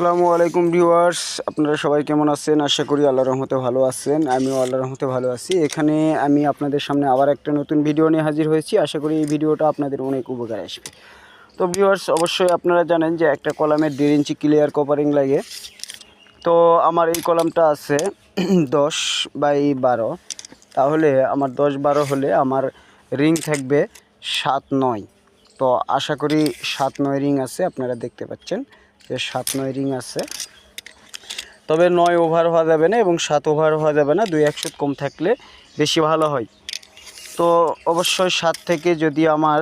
আসসালামু আলাইকুম ভিউয়ার্স, আপনারা সবাই কেমন আছেন? আশা করি আল্লাহ রহমতে ভালো আছেন, আমিও আল্লাহ রহমতে ভালো আছি। এখানে আমি আপনাদের সামনে আবার একটা নতুন ভিডিও নিয়ে হাজির হয়েছি। আশা করি এই ভিডিওটা আপনাদের অনেক উপকার আসবে। তো ভিউয়ার্স, অবশ্যই আপনারা জানেন যে একটা কলামের দেড় ইঞ্চি ক্লিয়ার কভারিং লাগে। তো আমার এই কলামটা আছে দশ বাই বারো। তাহলে আমার দশ বারো হলে আমার রিং থাকবে সাত নয়। তো আশা করি সাত নয় রিং আছে, আপনারা দেখতে পাচ্ছেন। যে সাত, নয় রিং আছে। তবে নয় ওভার হওয়া যাবে না এবং সাত ওভার হওয়া যাবে না, দুই একশো কম থাকলে বেশি ভালো হয়। তো অবশ্যই সাত থেকে যদি আমার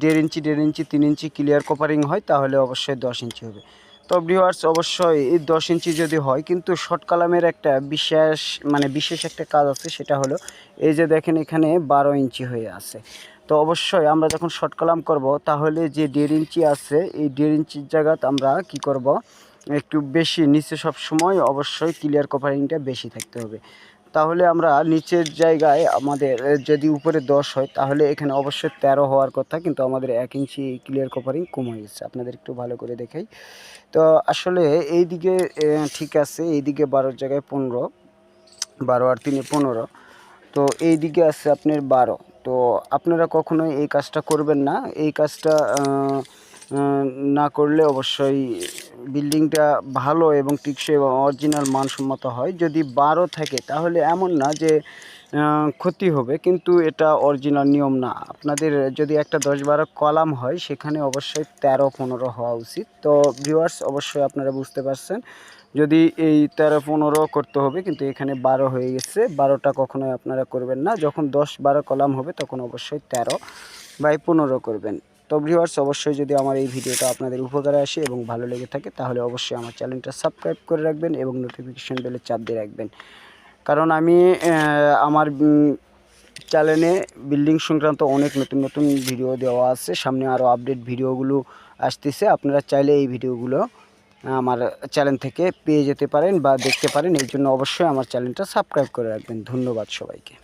দেড় ইঞ্চি দেড় ইঞ্চি, তিন ইঞ্চি ক্লিয়ার কভারিং হয়, তাহলে অবশ্যই দশ ইঞ্চি হবে। তো ভিউয়ার্স অবশ্যই এই দশ ইঞ্চি যদি হয়, কিন্তু শর্ট কালামের একটা বিশেষ মানে বিশেষ একটা কাজ আছে, সেটা হলো এই যে দেখেন এখানে বারো ইঞ্চি হয়ে আছে। তো অবশ্যই আমরা যখন শর্ট কালাম করব, তাহলে যে দেড় ইঞ্চি আছে, এই দেড় ইঞ্চির জায়গাতে আমরা কি করব? একটু বেশি, নিচে সব সময় অবশ্যই ক্লিয়ার কভারিংটা বেশি থাকতে হবে। তাহলে আমরা নিচের জায়গায় আমাদের, যদি উপরে দশ হয়, তাহলে এখানে অবশ্যই তেরো হওয়ার কথা, কিন্তু আমাদের এক ইঞ্চি ক্লিয়ার কভারিং কম হয়ে গেছে। আপনাদের একটু ভালো করে দেখাই। তো আসলে এই দিকে ঠিক আছে এই দিকে বারোর জায়গায় পনেরো, বারো আর তিনে পনেরো। তো এই দিকে আছে আপনার বারো। তো আপনারা কখনোই এই কাজটা করবেন না। এই কাজটা না করলে অবশ্যই বিল্ডিংটা ভালো এবং টিকসই এবং অরিজিনাল মানসম্মত হয়। যদি বারো থাকে, তাহলে এমন না যে ক্ষতি হবে, কিন্তু এটা অরিজিনাল নিয়ম না। আপনাদের যদি একটা দশ বারো কলাম হয়, সেখানে অবশ্যই তেরো পনেরো হওয়া উচিত। তো ভিউয়ার্স অবশ্যই আপনারা বুঝতে পারছেন, যদি এই তেরো পনেরো করতে হবে, কিন্তু এখানে বারো হয়ে গেছে, বারোটা কখনোই আপনারা করবেন না। যখন দশ বারো কলাম হবে, তখন অবশ্যই তেরো বাই পনেরো করবেন। তো ভিউয়ার্স অবশ্যই যদি আমার এই ভিডিওটা আপনাদের উপকারে আসে এবং ভালো লেগে থাকে, তাহলে অবশ্যই আমার চ্যানেলটা সাবস্ক্রাইব করে রাখবেন এবং নোটিফিকেশন বেলে চাপ দিয়ে রাখবেন। কারণ আমি আমার চ্যানেলে বিল্ডিং সংক্রান্ত অনেক নতুন নতুন ভিডিও দেওয়া আছে। সামনে আরও আপডেট ভিডিওগুলো আসতেছে। আপনারা চাইলে এই ভিডিওগুলো আমার চ্যানেল থেকে পেয়ে যেতে পারেন বা দেখতে পারেন। এই জন্য অবশ্যই আমার চ্যানেলটা সাবস্ক্রাইব করে রাখবেন। ধন্যবাদ সবাইকে।